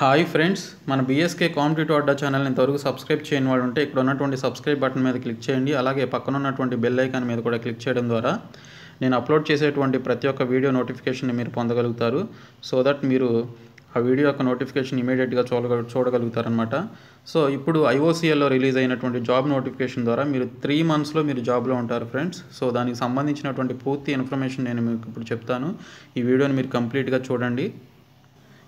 Hi friends మన BSK competitive Adda ఛానల్ని ఇంతవరకు సబ్స్క్రైబ్ చేయని వాళ్ళు ఉంటే ఇక్కడ ఉన్నటువంటి సబ్స్క్రైబ్ బటన్ మీద క్లిక్ చేయండి అలాగే పక్కన ఉన్నటువంటి బెల్ ఐకాన్ మీద కూడా క్లిక్ చేయడం ద్వారా నేను అప్లోడ్ చేసేటువంటి ప్రతి ఒక్క వీడియో నోటిఫికేషన్ని మీరు పొందగలుగుతారు. సో దట్ మీరు ఆ వీడియో యొక్క నోటిఫికేషన్ ఇమీడియట్గా చూడగ చూడగలుగుతారనమాట సో ఇప్పుడు ఐఓసీఎల్లో రిలీజ్ అయినటువంటి జాబ్ నోటిఫికేషన్ ద్వారా మీరు త్రీ మంత్స్లో మీరు జాబ్లో ఉంటారు ఫ్రెండ్స్. సో దానికి సంబంధించినటువంటి పూర్తి ఇన్ఫర్మేషన్ నేను మీకు ఇప్పుడు చెప్తాను. ఈ వీడియోని మీరు కంప్లీట్గా చూడండి.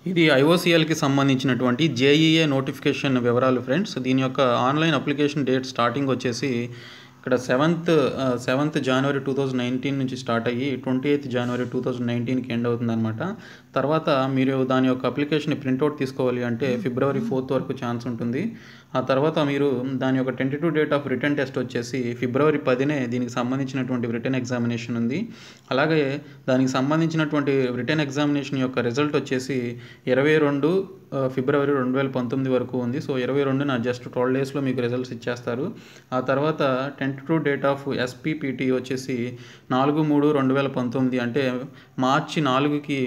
ఇది ఐఓసీఎల్కి సంబంధించినటువంటి జేఈఏ నోటిఫికేషన్ వివరాలు ఫ్రెండ్స్ దీని యొక్క ఆన్లైన్ అప్లికేషన్ డేట్ స్టార్టింగ్ వచ్చేసి ఇక్కడ seventh seventh January two thousand nineteen నుంచి స్టార్ట్ అయ్యి twenty eighth January two thousand నైన్టీన్కి end అవుతుందన్నమాట. తర్వాత మీరు దాని యొక్క అప్లికేషన్ ప్రింట్అవుట్ తీసుకోవాలి అంటే ఫిబ్రవరి ఫోర్త్ వరకు ఛాన్స్ ఉంటుంది. ఆ తర్వాత మీరు దాని యొక్క tentative date of return test వచ్చేసి ఫిబ్రవరి పదినే దీనికి సంబంధించినటువంటి రిటర్న్ ఎగ్జామినేషన్ ఉంది. అలాగే దానికి సంబంధించినటువంటి రిటర్న్ ఎగ్జామినేషన్ యొక్క రిజల్ట్ వచ్చేసి ఇరవై రెండు ఫిబ్రవరి రెండు వేల పంతొమ్మిది వరకు ఉంది. సో ఇరవై రెండున జస్ట్ ట్వెల్వ్ డేస్లో మీకు రిజల్ట్స్ ఇచ్చేస్తారు. ఆ తర్వాత టెంటేటివ్ డేట్ ఆఫ్ ఎస్పీపీటీ వచ్చేసి నాలుగు మూడు రెండు వేల పంతొమ్మిది అంటే మార్చి నాలుగుకి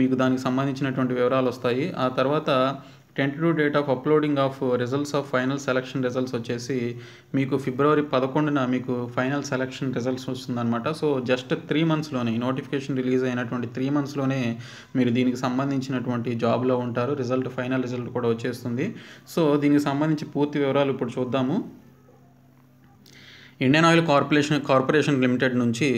మీకు దానికి సంబంధించినటువంటి వివరాలు వస్తాయి. ఆ తర్వాత tentative date of uploading of results of final selection results వచ్చేసి మీకు ఫిబ్రవరి పదకొండున మీకు ఫైనల్ సెలక్షన్ రిజల్ట్స్ వస్తుందన్నమాట. సో జస్ట్ త్రీ మంత్స్లోనే నోటిఫికేషన్ రిలీజ్ అయినటువంటి త్రీ మంత్స్లోనే మీరు దీనికి సంబంధించినటువంటి జాబ్లో ఉంటారు. రిజల్ట్ ఫైనల్ రిజల్ట్ కూడా వచ్చేస్తుంది. సో దీనికి సంబంధించి పూర్తి వివరాలు ఇప్పుడు చూద్దాము. Indian Oil Corporation Corporation Limited నుంచి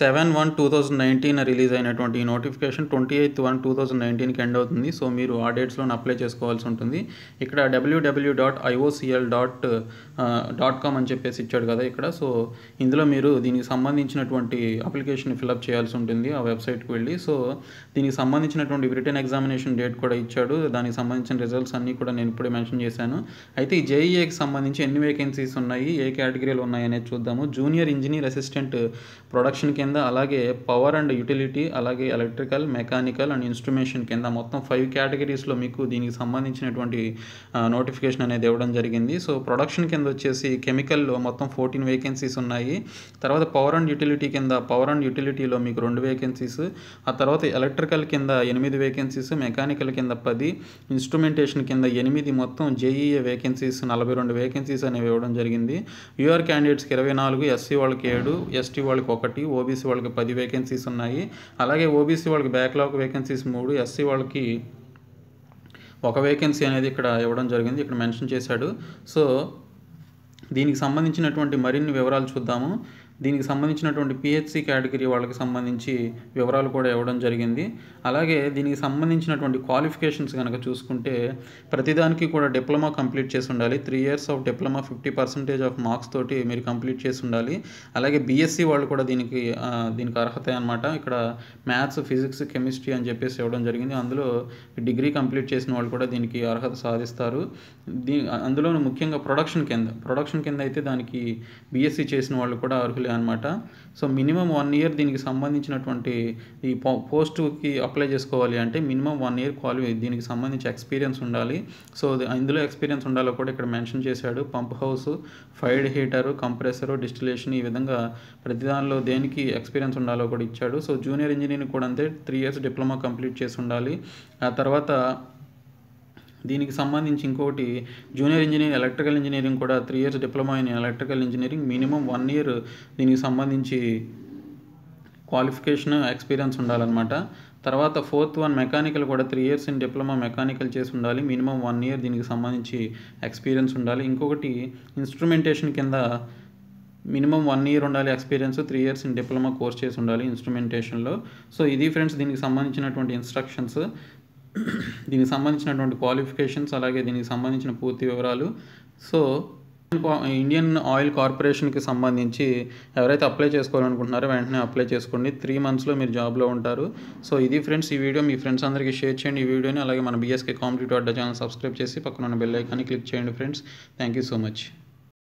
seven one two thousand nineteen release అయినటువంటి ఈ notification twenty eight one two thousand నైన్టీన్కి end అవుతుంది. సో మీరు ఆ డేట్స్లోనే అప్లై చేసుకోవాల్సి ఉంటుంది. ఇక్కడ WWW dot IOCL dot dot com అని చెప్పేసి ఇచ్చాడు కదా ఇక్కడ. సో ఇందులో మీరు దీనికి సంబంధించినటువంటి అప్లికేషన్ ఫిల్అప్ చేయాల్సి ఉంటుంది ఆ వెబ్సైట్కి వెళ్ళి. సో దీనికి సంబంధించినటువంటి బ్రిటన్ ఎగ్జామినేషన్ డేట్ కూడా ఇచ్చాడు. దానికి సంబంధించిన రిజల్ట్స్ అన్నీ కూడా నేను ఇప్పుడే మెన్షన్ చేశాను. అయితే ఈ జేఈఏకి సంబంధించి ఎన్ని వేకెన్సీస్ ఉన్నాయి ఏ కేటగిరీలు ఉన్నాయి అనేది చూద్దాము. జూనియర్ ఇంజనీర్ అసిస్టెంట్ ప్రొడక్షన్ కింద అలాగే పవర్ అండ్ యూటిలిటీ అలాగే ఎలక్ట్రికల్ మెకానికల్ అండ్ ఇన్స్ట్రుమేషన్ కింద మొత్తం ఫైవ్ కేటగిరీస్లో మీకు దీనికి సంబంధించినటువంటి నోటిఫికేషన్ అనేది ఇవ్వడం జరిగింది. సో ప్రొడక్షన్ కింద వచ్చేసి కెమికల్లో మొత్తం ఫోర్టీన్ వేకెన్సీస్ ఉన్నాయి. తర్వాత పవర్ అండ్ యూటిలిటీ కింద పవర్ అండ్ యూటిలిటీలో మీకు రెండు వేకెన్సీస్ ఆ తర్వాత ఎలక్ట్రికల్ కింద ఎనిమిది వేకెన్సీస్ మెకానికల్ కింద పది ఇన్స్ట్రుమెంటేషన్ కింద ఎనిమిది మొత్తం జేఈఏ వేకెన్సీస్ నలభై రెండు వేకెన్సీస్ అనేవి ఇవ్వడం జరిగింది. యూఆర్ క్యాండిడేట్స్ క్యాండిడేట్స్కి ఇరవై నాలుగు ఎస్సీ వాళ్ళకి ఏడు ఎస్టీ వాళ్ళకి ఒకటి ఓబీసీ వాళ్ళకి పది వేకెన్సీస్ ఉన్నాయి. అలాగే ఓబీసీ వాళ్ళకి బ్యాక్లాగ్ వేకెన్సీస్ మూడు ఎస్సీ వాళ్ళకి ఒక వేకెన్సీ అనేది ఇక్కడ ఇవ్వడం జరిగింది. ఇక్కడ మెన్షన్ చేశాడు. సో దీనికి సంబంధించినటువంటి మరిన్ని వివరాలు చూద్దాము. దీనికి సంబంధించినటువంటి పిహెచ్సి కేటగిరీ వాళ్ళకి సంబంధించి వివరాలు కూడా ఇవ్వడం జరిగింది. అలాగే దీనికి సంబంధించినటువంటి క్వాలిఫికేషన్స్ కనుక చూసుకుంటే ప్రతిదానికి కూడా డిప్లొమా కంప్లీట్ చేసి ఉండాలి. Three years of diploma fifty percentage of marks తోటి మీరు కంప్లీట్ చేసి ఉండాలి. అలాగే బీఎస్సీ వాళ్ళు కూడా దీనికి దీనికి అర్హత అనమాట ఇక్కడ మ్యాథ్స్ ఫిజిక్స్ కెమిస్ట్రీ అని చెప్పేసి ఇవ్వడం జరిగింది. అందులో డిగ్రీ కంప్లీట్ చేసిన వాళ్ళు కూడా దీనికి అర్హత సాధిస్తారు. దీ అందులోనూ ముఖ్యంగా ప్రొడక్షన్ కింద ప్రొడక్షన్ కింద అయితే దానికి బీఎస్సీ చేసిన వాళ్ళు కూడా అర్హులే అనమాట సో మినిమం వన్ ఇయర్ దీనికి సంబంధించినటువంటి ఈ పోస్టుకి అప్లై చేసుకోవాలి అంటే మినిమం వన్ ఇయర్ క్వాలి దీనికి సంబంధించి ఎక్స్పీరియన్స్ ఉండాలి. సో ఇందులో ఎక్స్పీరియన్స్ ఉండాలో కూడా ఇక్కడ మెన్షన్ చేశాడు. Pump house fired heater compressor distillation ఈ విధంగా ప్రతి దానిలో దేనికి ఎక్స్పీరియన్స్ ఉండాలో కూడా ఇచ్చాడు. సో జూనియర్ ఇంజనీరింగ్ కూడా అంతే త్రీ ఇయర్స్ డిప్లొమా కంప్లీట్ చేసి ఉండాలి. ఆ తర్వాత దీనికి సంబంధించి ఇంకోటి జూనియర్ ఇంజనీరింగ్ ఎలక్ట్రికల్ ఇంజనీరింగ్ కూడా three years diploma in electrical engineering minimum one year దీనికి సంబంధించి క్వాలిఫికేషన్ ఎక్స్పీరియన్స్ ఉండాలన్నమాట. తర్వాత ఫోర్త్ వన్ మెకానికల్ కూడా three years in diploma mechanical చేసి ఉండాలి. మినిమం వన్ ఇయర్ దీనికి సంబంధించి ఎక్స్పీరియన్స్ ఉండాలి. ఇంకొకటి ఇన్స్ట్రుమెంటేషన్ కింద మినిమం వన్ ఇయర్ ఉండాలి experience three years in diploma course చేసి ఉండాలి ఇన్స్ట్రుమెంటేషన్లో సో ఇది ఫ్రెండ్స్ దీనికి సంబంధించినటువంటి ఇన్స్ట్రక్షన్స్ దీనికి సంబంధించినటువంటి క్వాలిఫికేషన్స్ అలాగే దీనికి సంబంధించిన పూర్తి వివరాలు. సో ఇండియన్ ఆయిల్ కార్పొరేషన్కి సంబంధించి ఎవరైతే అప్లై చేసుకోవాలనుకుంటున్నారో వెంటనే అప్లై చేసుకోండి. త్రీ మంత్స్లో మీరు జాబ్లో ఉంటారు. సో ఇది ఫ్రెండ్స్ ఈ వీడియో మీ ఫ్రెండ్స్ అందరికీ షేర్ చేయండి ఈ వీడియోని అలాగే మన BSK competitive Adda channel subscribe చేసి పక్కన ఉన్న బెల్ ఐకాన్ని క్లిక్ చేయండి friends thank you so much